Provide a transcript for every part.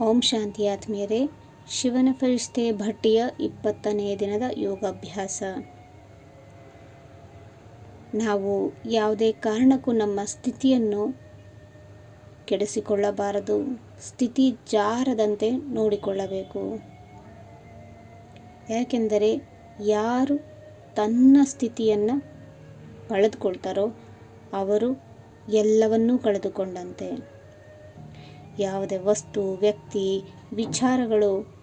ಓಂ ಶಾಂತಿ ಆತ್ಮೀಯರೇ, ಶಿವನ ಫರಿಷ್ಠೆ ಭಟ್ಟಿಯ ಇಪ್ಪತ್ತನೆಯ ದಿನದ ಯೋಗಾಭ್ಯಾಸ. ನಾವು ಯಾವುದೇ ಕಾರಣಕ್ಕೂ ನಮ್ಮ ಸ್ಥಿತಿಯನ್ನು ಕೆಡಿಸಿಕೊಳ್ಳಬಾರದು. ಸ್ಥಿತಿ ಜಾರದಂತೆ ನೋಡಿಕೊಳ್ಳಬೇಕು. ಯಾಕೆಂದರೆ ಯಾರು ತನ್ನ ಸ್ಥಿತಿಯನ್ನು ಕಳೆದುಕೊಳ್ತಾರೋ, ಅವರು ಎಲ್ಲವನ್ನೂ ಕಳೆದುಕೊಂಡಂತೆ. ಯಾವುದೇ ವಸ್ತು, ವ್ಯಕ್ತಿ, ವಿಚಾರಗಳು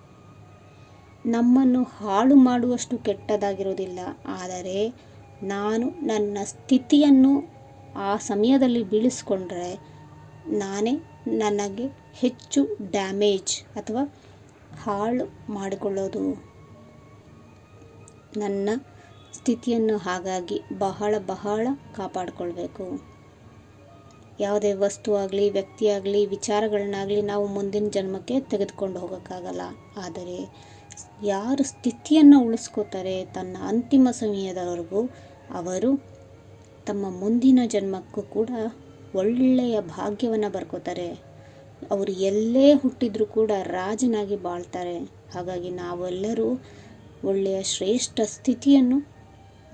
ನಮ್ಮನ್ನು ಹಾಳು ಮಾಡುವಷ್ಟು ಕೆಟ್ಟದಾಗಿರುವುದಿಲ್ಲ. ಆದರೆ ನಾನು ನನ್ನ ಸ್ಥಿತಿಯನ್ನು ಆ ಸಮಯದಲ್ಲಿ ಬೀಳಿಸ್ಕೊಂಡ್ರೆ ನಾನೇ ನನಗೆ ಹೆಚ್ಚು ಡ್ಯಾಮೇಜ್ ಅಥವಾ ಹಾಳು ಮಾಡಿಕೊಳ್ಳೋದು. ನನ್ನ ಸ್ಥಿತಿಯನ್ನು ಹಾಗಾಗಿ ಬಹಳ ಬಹಳ ಕಾಪಾಡಿಕೊಳ್ಬೇಕು. ಯಾವುದೇ ವಸ್ತು ಆಗಲಿ, ವ್ಯಕ್ತಿ ಆಗಲಿ, ವಿಚಾರಗಳನ್ನಾಗಲಿ ನಾವು ಮುಂದಿನ ಜನ್ಮಕ್ಕೆ ತೆಗೆದುಕೊಂಡು ಹೋಗೋಕ್ಕಾಗಲ್ಲ. ಆದರೆ ಯಾರು ಸ್ಥಿತಿಯನ್ನು ಉಳಿಸ್ಕೋತಾರೆ ತನ್ನ ಅಂತಿಮ ಸಮಯದವರೆಗೂ, ಅವರು ತಮ್ಮ ಮುಂದಿನ ಜನ್ಮಕ್ಕೂ ಕೂಡ ಒಳ್ಳೆಯ ಭಾಗ್ಯವನ್ನು ಬರ್ಕೋತಾರೆ. ಅವರು ಎಲ್ಲೇ ಹುಟ್ಟಿದರೂ ಕೂಡ ರಾಜನಾಗಿ ಬಾಳ್ತಾರೆ. ಹಾಗಾಗಿ ನಾವೆಲ್ಲರೂ ಒಳ್ಳೆಯ ಶ್ರೇಷ್ಠ ಸ್ಥಿತಿಯನ್ನು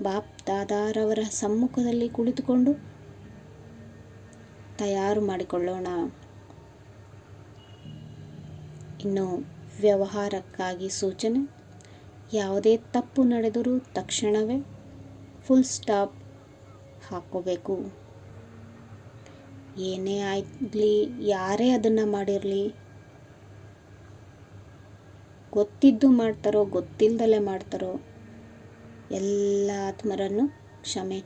ಬಾಪ್ ದಾದಾರವರ ಸಮ್ಮುಖದಲ್ಲಿ ಕುಳಿತುಕೊಂಡು ತಯಾರು ಮಾಡಿಕೊಳ್ಳೋಣ. ಇನ್ನು ವ್ಯವಹಾರಕ್ಕಾಗಿ ಸೂಚನೆ. ಯಾವುದೇ ತಪ್ಪು ನಡೆದರೂ ತಕ್ಷಣವೇ ಫುಲ್ ಸ್ಟಾಪ್ ಹಾಕೋಬೇಕು. ಏನೇ ಆಗಲಿ, ಯಾರೇ ಅದನ್ನು ಮಾಡಿರಲಿ. ಗೊತ್ತಿದ್ದು ಮಾಡ್ತಾರೋ ಗೊತ್ತಿಲ್ಲದಲ್ಲೇ ಮಾಡ್ತಾರೋ, ಎಲ್ಲ ಆತ್ಮರನ್ನು ಕ್ಷಮೆ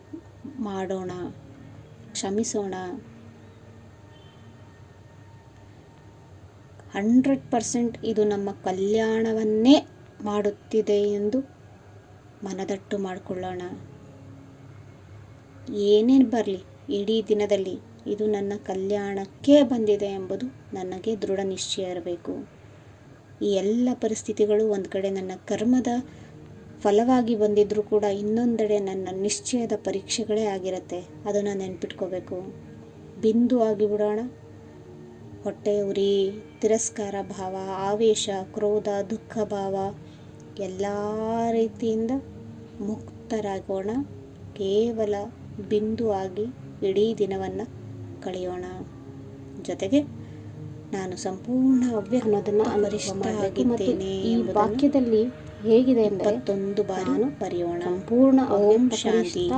ಮಾಡೋಣ, ಕ್ಷಮಿಸೋಣ. ಹಂಡ್ರೆಡ್ ಪರ್ಸೆಂಟ್ ಇದು ನಮ್ಮ ಕಲ್ಯಾಣವನ್ನೇ ಮಾಡುತ್ತಿದೆ ಎಂದು ಮನದಟ್ಟು ಮಾಡಿಕೊಳ್ಳೋಣ. ಏನೇನು ಬರಲಿ, ಇಡೀ ದಿನದಲ್ಲಿ ಇದು ನನ್ನ ಕಲ್ಯಾಣಕ್ಕೆ ಬಂದಿದೆ ಎಂಬುದು ನನಗೆ ದೃಢ ನಿಶ್ಚಯ ಇರಬೇಕು. ಈ ಎಲ್ಲ ಪರಿಸ್ಥಿತಿಗಳು ಒಂದು ಕಡೆ ನನ್ನ ಕರ್ಮದ ಫಲವಾಗಿ ಬಂದಿದ್ದರೂ ಕೂಡ ಇನ್ನೊಂದೆಡೆ ನನ್ನ ನಿಶ್ಚಯದ ಪರೀಕ್ಷೆಗಳೇ ಆಗಿರುತ್ತೆ. ಅದನ್ನು ನೆನ್ಪಿಟ್ಕೋಬೇಕು. ಬಿಂದು ಆಗಿಬಿಡೋಣ. ಹೊಟ್ಟೆ ಉರಿ ತಿರಸ್ಕಾರ ಭಾವ ಆವೇಶ ಕ್ರೋಧ ದುಃಖ ಭಾವ ಎಲ್ಲ ರೀತಿಯಿಂದ ಮುಕ್ತರಾಗೋಣ. ಕೇವಲ ಬಿಂದು ಆಗಿ ಇಡೀ ದಿನವನ್ನು ಕಳೆಯೋಣ. ಜೊತೆಗೆ ನಾನು ಸಂಪೂರ್ಣ ಹವ್ಯ ಅನ್ನೋದನ್ನು ಅಮರಿಷ್ಠವಾಗಿದ್ದೇನೆ ಈ ವಾಕ್ಯದಲ್ಲಿ ಹೇಗಿದೆ ಇಪ್ಪತ್ತೊಂದು ಬಾರಿ ಬರೆಯೋಣ. ಸಂಪೂರ್ಣ ಓಂ ಶಾಂತಿ.